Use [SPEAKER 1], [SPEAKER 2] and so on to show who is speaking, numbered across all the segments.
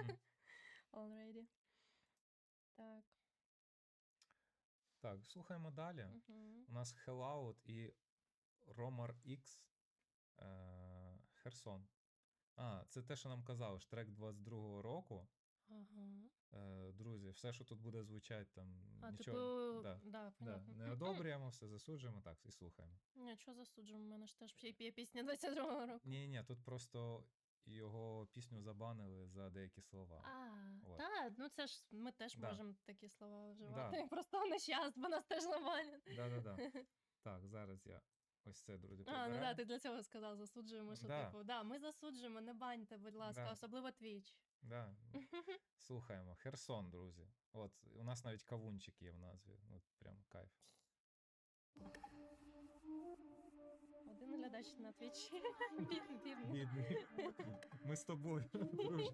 [SPEAKER 1] Already. Так.
[SPEAKER 2] Так, слухаємо далі.
[SPEAKER 1] Угу.
[SPEAKER 2] У нас Hellout і Romar X е, Херсон. А, це те, що нам казали, ж трек 22-го року.
[SPEAKER 1] Ага.
[SPEAKER 2] Е, друзі, все, що тут буде звучати, там
[SPEAKER 1] А,
[SPEAKER 2] нічого.
[SPEAKER 1] типу,
[SPEAKER 2] да,
[SPEAKER 1] да,
[SPEAKER 2] да, не одобрюємо, все засуджуємо, так, і слухаємо.
[SPEAKER 1] Нічого засуджуємо, у мене ж теж є пісня 22-го року.
[SPEAKER 2] Ні, ні, тут просто його пісню забанили за деякі слова.
[SPEAKER 1] А,
[SPEAKER 2] От.
[SPEAKER 1] так, ну це ж ми теж
[SPEAKER 2] Да.
[SPEAKER 1] можемо такі слова вживати.
[SPEAKER 2] Да.
[SPEAKER 1] Просто не щас, бо нас теж ламанять.
[SPEAKER 2] Да-да-да. Так, зараз я ось це, друзі,
[SPEAKER 1] А, ну да,
[SPEAKER 2] прибираю.
[SPEAKER 1] ти для цього сказав, засуджуємо, що
[SPEAKER 2] Да.
[SPEAKER 1] типу, да, ми засуджуємо, не баньте, будь ласка,
[SPEAKER 2] Да.
[SPEAKER 1] особливо твіч.
[SPEAKER 2] Да. Слухаємо. Херсон, друзі. От, у нас навіть кавунчик є в назві. От прям кайф.
[SPEAKER 1] Один глядач на твічі. Бідний, бідний.
[SPEAKER 2] Бідний. Ми з тобою, друже.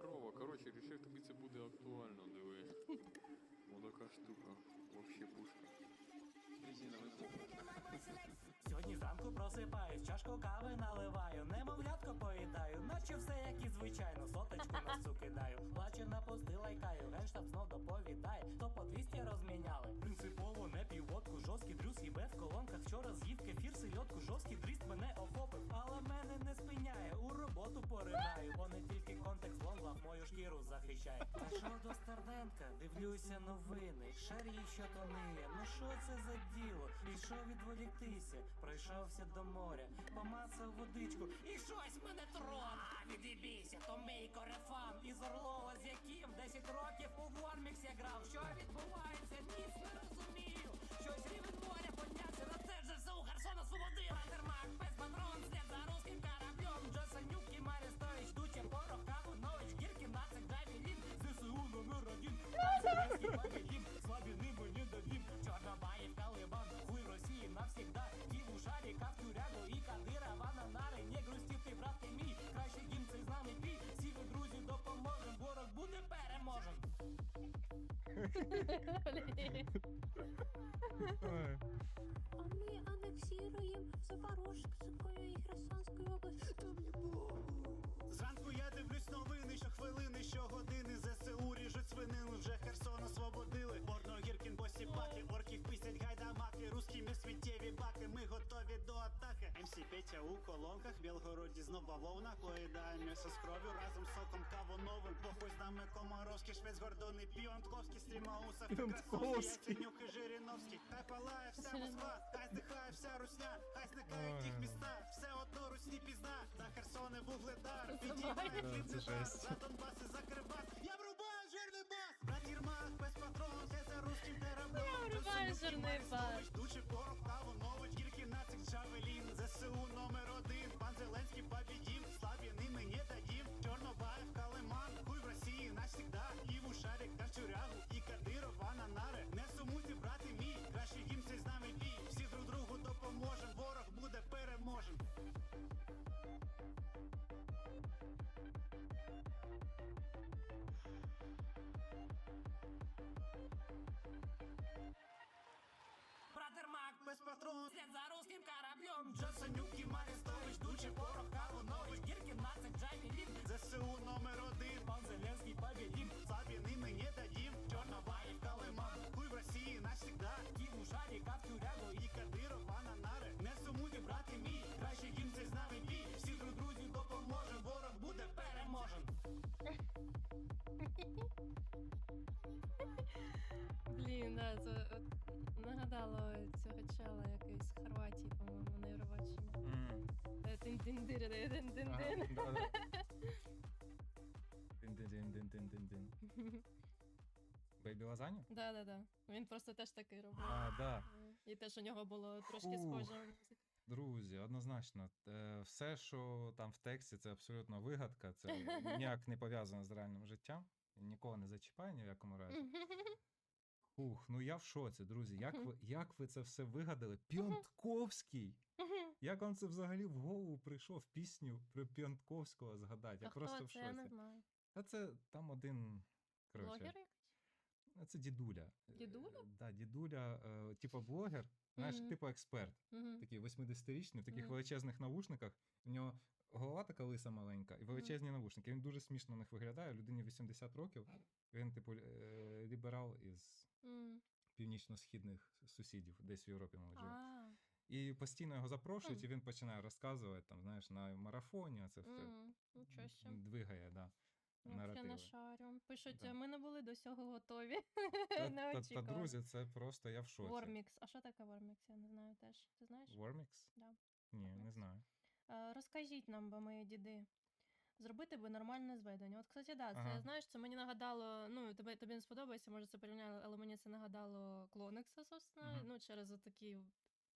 [SPEAKER 3] Рова, коротше, рішив тобі це буде актуально, диви. Отака штука. Вообще пушка. Резиновий
[SPEAKER 4] Сьогодні зранку просипаюсь, чашку кави наливаю, немовлятко поїдаю, наче все як і звичайно, соточку на цю кидаю. Плаче на пости лайкаю, генштаб знов доповідає, то по 200 розміняли. Принципово не піводку, жорсткий дрюс і в колонках. Вчора з'їв кефір, сельодку, жорсткий дріст мене охопив, але мене не спиняє, у роботу поринаю, бо захищає. Пішов до Старденка, дивлюся новини, шарі, що тониє, ну що це за діло? Ішов відволіктися, пройшовся до моря, помацав водичку, і щось мене трон. Відібійся, то мій корефан із Орлова, з яким 10 років у Ворміксі грав. Що відбувається? Ніс не розумію.
[SPEAKER 5] А ми анексіруємо Запорожською і Херсонською область. Там не.
[SPEAKER 6] Зранку я дивлюсь новини, що хвилини, що години ЗСУ ріжуть свинину, вже Херсон освободили. Порно гіркін посіпаки, МС у колонках, Білгороді. Знов бавовна, поїдає м'ясо з кров'ю. Разом з соком кавоновим. Похуй з нами Комаровський, Швець Гордоний, Піонтковський, Стрімаусов, Красовський, Яценюк і Жириновський. Хай палає вся Москва, хай здихає вся русня, хай зникають їх міста, все одно русні пізна, за Херсони вугледар, підіймає
[SPEAKER 2] Да, це
[SPEAKER 6] бар, за Донбас і за Кривбас, я врубаю жирний бас, брат Єрмак без патрон, це за русським тераблом,
[SPEAKER 1] Я врубаю жирний бас.
[SPEAKER 6] Шарик, і Кадирова на нари, не сумуйте, брати мій, краще їм цей з нами бій, всі друг другу допоможем, ворог буде переможен. Без патрон,
[SPEAKER 4] слід за русським кораблем. Джасанюк і Марістович, Дуче, Порох, Кавунович,
[SPEAKER 1] да, це от, нагадало цього чела якийсь з Хорватії, по-моєму, на Євробаченні.
[SPEAKER 2] М. Ага, да-да. Дин-дин-дин-дин-дин-дин. Бейбі лазаню?
[SPEAKER 1] Да, да, да. Він просто теж такий робив.
[SPEAKER 2] А, да.
[SPEAKER 1] І теж у нього було трошки
[SPEAKER 2] Фух.
[SPEAKER 1] схоже.
[SPEAKER 2] Друзі, однозначно, е, все, що там в тексті, це абсолютно вигадка, це ніяк не пов'язано з реальним життям. Нікого не зачіпає ні в якому разі. Ух, ну я в шоці, друзі. Як ви, як ви це все вигадали? Піонтковський! Як вам це взагалі в голову прийшов пісню про Піонтковського згадати? Я
[SPEAKER 1] А
[SPEAKER 2] просто
[SPEAKER 1] хто
[SPEAKER 2] в
[SPEAKER 1] це? Я не
[SPEAKER 2] шоці.
[SPEAKER 1] знаю.
[SPEAKER 2] А це там один. Коротше,
[SPEAKER 1] Блогер якийсь?
[SPEAKER 2] а це дідуля. Е,
[SPEAKER 1] Дідуля?
[SPEAKER 2] Да, дідуля, е, типу блогер, знаєш, типу експерт. Такий 80-річний, в таких величезних навушниках. У нього голова така лиса маленька, і величезні навушники. Він дуже смішно в них виглядає. Людині 80 років. Він, типу, е, ліберал із Північно-східних сусідів, десь в Європі, мабуть.
[SPEAKER 1] А,
[SPEAKER 2] І постійно його запрошують,
[SPEAKER 1] Мгм.
[SPEAKER 2] і він починає розказувати там, знаєш, на марафоні, а це все
[SPEAKER 1] м, нічого
[SPEAKER 2] двигає, да. Наративи.
[SPEAKER 1] не шарю. Пишуть,
[SPEAKER 2] Да.
[SPEAKER 1] ми не були до цього готові.
[SPEAKER 2] Та, та, та, друзі, це просто я в шоці.
[SPEAKER 1] Вормікс. А що таке Вормікс? Я не знаю теж. Ти знаєш?
[SPEAKER 2] Вормікс?
[SPEAKER 1] Да.
[SPEAKER 2] Ні, не знаю.
[SPEAKER 1] Е, Розкажіть нам, бо мої діди. Зробити би нормальне зведення. От, кстати, да, це
[SPEAKER 2] Ага.
[SPEAKER 1] знаєш, це мені нагадало. Ну, тебе тобі не сподобається, може це порівняло, але мені це нагадало Клонекса, собственно,
[SPEAKER 2] ага.
[SPEAKER 1] ну, через такий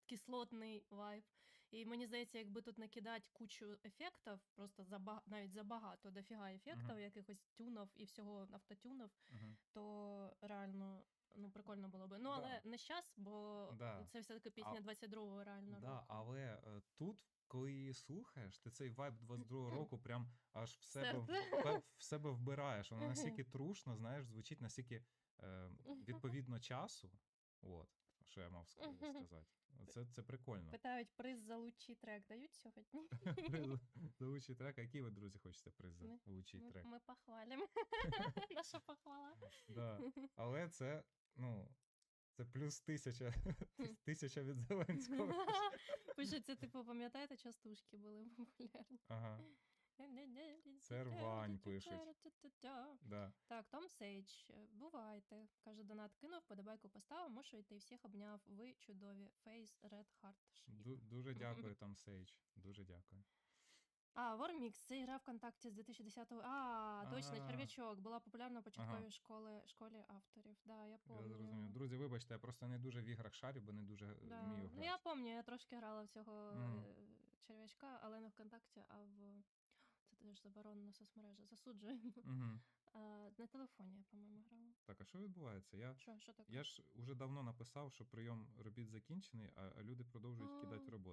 [SPEAKER 1] кислотний вайб. І мені здається, якби тут накидати кучу ефектів, просто заба... навіть забагато, дофіга ефектів,
[SPEAKER 2] ага.
[SPEAKER 1] якихось тюнов і всього автотюнов,
[SPEAKER 2] ага.
[SPEAKER 1] то прикольно було би. Ну,
[SPEAKER 2] Да.
[SPEAKER 1] але не щас, бо
[SPEAKER 2] Да.
[SPEAKER 1] це все-таки пісня 22-го реально.
[SPEAKER 2] Да,
[SPEAKER 1] року.
[SPEAKER 2] але е, тут, коли її слухаєш, ти цей вайб 22-го року прям аж в себе, в, в себе вбираєш. Воно настільки трушно, знаєш, звучить настільки е, відповідно часу. От, що я мав ска- сказати. Це, це прикольно.
[SPEAKER 1] Питають, приз за лучший трек дають сьогодні?
[SPEAKER 2] За лучший трек, а який ви, друзі, хочете приз за лучший трек?
[SPEAKER 1] ми похвалимо. Наша похвала.
[SPEAKER 2] Да. Але це, ну, це плюс тисяча, тисяча від Зеленського.
[SPEAKER 1] Пишуть, це типу, пам'ятаєте, частушки були популярні.
[SPEAKER 2] Ага, Це рвань пишуть. да.
[SPEAKER 1] Так, Том Сейдж, е, бувайте. Каже, донат кинув, подобайку поставив, мушу йти, всіх обняв. Ви чудові. Фейс Heart.
[SPEAKER 2] Ду- Дуже дякую там, Сейдж. Дуже дякую.
[SPEAKER 1] А, Вормікс, це гра ВКонтакті з 2010-го. А, точно,
[SPEAKER 2] А.
[SPEAKER 1] черв'ячок. Була популярна в початковій
[SPEAKER 2] Ага.
[SPEAKER 1] школи, школі авторів. Да, я
[SPEAKER 2] Я
[SPEAKER 1] пам'ятаю.
[SPEAKER 2] зрозумів. Друзі, вибачте, я просто не дуже в іграх шарю, бо не дуже е,
[SPEAKER 1] Да.
[SPEAKER 2] вмію
[SPEAKER 1] Ну, я
[SPEAKER 2] грати.
[SPEAKER 1] пам'ятаю, я трошки грала в цього
[SPEAKER 2] Мгм.
[SPEAKER 1] е, черв'ячка, але не ВКонтакті, а в. Це теж заборонена соцмережа. Засуджуємо.
[SPEAKER 2] Угу.
[SPEAKER 1] А, на телефоні я, по-моєму, грала.
[SPEAKER 2] Так, а що відбувається? Я,
[SPEAKER 1] Що, що таке?
[SPEAKER 2] я ж уже давно написав, що прийом робіт закінчений, а, а люди продовжують кидати
[SPEAKER 1] А.
[SPEAKER 2] роботи.